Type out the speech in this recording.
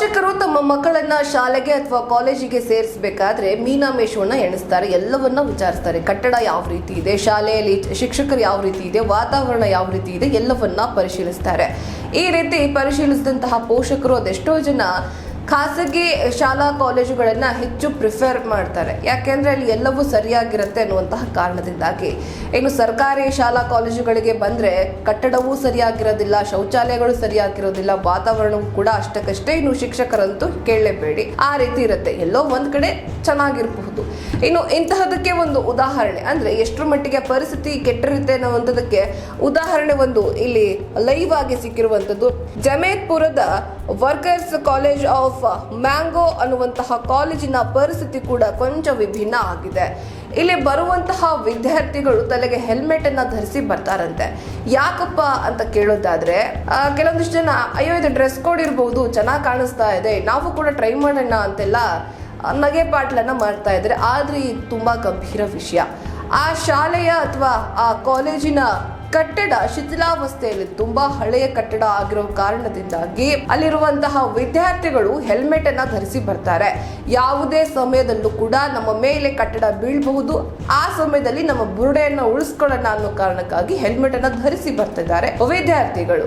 ಪೋಷಕರು ತಮ್ಮ ಮಕ್ಕಳನ್ನ ಶಾಲೆಗೆ ಅಥವಾ ಕಾಲೇಜಿಗೆ ಸೇರಿಸಬೇಕಾದ್ರೆ ಮೀನಾಮೇಷವನ್ನು ಎಣಿಸ್ತಾರೆ, ಎಲ್ಲವನ್ನ ವಿಚಾರಿಸ್ತಾರೆ. ಕಟ್ಟಡ ಯಾವ ರೀತಿ ಇದೆ, ಶಾಲೆಯಲ್ಲಿ ಶಿಕ್ಷಕರು ಯಾವ ರೀತಿ ಇದೆ, ವಾತಾವರಣ ಯಾವ ರೀತಿ ಇದೆ, ಎಲ್ಲವನ್ನ ಪರಿಶೀಲಿಸ್ತಾರೆ. ಈ ರೀತಿ ಪರಿಶೀಲಿಸಿದಂತಹ ಪೋಷಕರು ಅದೆಷ್ಟೋ ಜನ ಖಾಸಗಿ ಶಾಲಾ ಕಾಲೇಜುಗಳನ್ನು ಹೆಚ್ಚು ಪ್ರಿಫರ್ ಮಾಡ್ತಾರೆ. ಯಾಕೆಂದರೆ ಅಲ್ಲಿ ಎಲ್ಲವೂ ಸರಿಯಾಗಿರುತ್ತೆ ಅನ್ನುವಂತಹ ಕಾರಣದಿಂದಾಗಿ. ಇನ್ನು ಸರ್ಕಾರಿ ಶಾಲಾ ಕಾಲೇಜುಗಳಿಗೆ ಬಂದರೆ ಕಟ್ಟಡವೂ ಸರಿಯಾಗಿರೋದಿಲ್ಲ, ಶೌಚಾಲಯಗಳು ಸರಿಯಾಗಿರೋದಿಲ್ಲ, ವಾತಾವರಣವೂ ಕೂಡ ಅಷ್ಟಕ್ಕಷ್ಟೇ ಇನ್ನು ಶಿಕ್ಷಕರಂತೂ ಕೇಳಲೇಬೇಡಿ. ಆ ರೀತಿ ಇರುತ್ತೆ. ಎಲ್ಲೋ ಒಂದು ಕಡೆ ಚೆನ್ನಾಗಿರಬಹುದು. ಇನ್ನು ಇಂತಹದಕ್ಕೆ ಒಂದು ಉದಾಹರಣೆ. ಅಂದರೆ ಎಷ್ಟರ ಮಟ್ಟಿಗೆ ಪರಿಸ್ಥಿತಿ ಕೆಟ್ಟಿರುತ್ತೆ ಅನ್ನುವಂಥದ್ದಕ್ಕೆ ಉದಾಹರಣೆ ಒಂದು ಇಲ್ಲಿ ಲೈವ್ ಆಗಿ ಸಿಕ್ಕಿರುವಂಥದ್ದು. ಜಮೇತ್ಪುರದ ವರ್ಕರ್ಸ್ ಕಾಲೇಜ್ ಆಫ್ ಮ್ಯಾಂಗೋ ಅನ್ನುವಂತಹ ಕಾಲೇಜಿನ ಪರಿಸ್ಥಿತಿ ಕೂಡ ಕೊಂಚ ವಿಭಿನ್ನ ಆಗಿದೆ. ಇಲ್ಲಿ ಬರುವಂತಹ ವಿದ್ಯಾರ್ಥಿಗಳು ತಲೆಗೆ ಹೆಲ್ಮೆಟ್ ಅನ್ನ ಧರಿಸಿ ಬರ್ತಾರಂತೆ. ಯಾಕಪ್ಪ ಅಂತ ಕೇಳೋದಾದ್ರೆ ಕೆಲವೊಂದಿಷ್ಟು ಜನ, ಅಯ್ಯೋ, ಇದು ಡ್ರೆಸ್ ಕೋಡ್ ಇರಬಹುದು ಚೆನ್ನಾಗಿ ಕಾಣಿಸ್ತಾ ಇದೆ, ನಾವು ಕೂಡ ಟ್ರೈ ಮಾಡೋಣ ಅಂತೆಲ್ಲ ನಗೆ ಪಾಟ್ಲನ್ನ ಮಾಡ್ತಾ ಇದ್ದಾರೆ. ಆದ್ರೆ ಇದು ತುಂಬಾ ಗಂಭೀರ ವಿಷಯ. ಆ ಶಾಲೆಯ ಅಥವಾ ಆ ಕಾಲೇಜಿನ ಕಟ್ಟಡ ಶಿಥಿಲಾವಸ್ಥೆಯಲ್ಲಿ ತುಂಬಾ ಹಳೆಯ ಕಟ್ಟಡ ಆಗಿರೋ ಕಾರಣದಿಂದಾಗಿ ಅಲ್ಲಿರುವಂತಹ ವಿದ್ಯಾರ್ಥಿಗಳು ಹೆಲ್ಮೆಟ್ ಅನ್ನ ಧರಿಸಿ ಬರ್ತಾರೆ. ಯಾವುದೇ ಸಮಯದಲ್ಲೂ ಕೂಡ ನಮ್ಮ ಮೇಲೆ ಕಟ್ಟಡ ಬೀಳಬಹುದು. ಆ ಸಮಯದಲ್ಲಿ ನಮ್ಮ ಬುರುಡೆಯನ್ನ ಉಳಿಸ್ಕೊಳ್ಳೋಣ ಅನ್ನೋ ಕಾರಣಕ್ಕಾಗಿ ಹೆಲ್ಮೆಟ್ ಅನ್ನ ಧರಿಸಿ ಬರ್ತಿದ್ದಾರೆ ವಿದ್ಯಾರ್ಥಿಗಳು.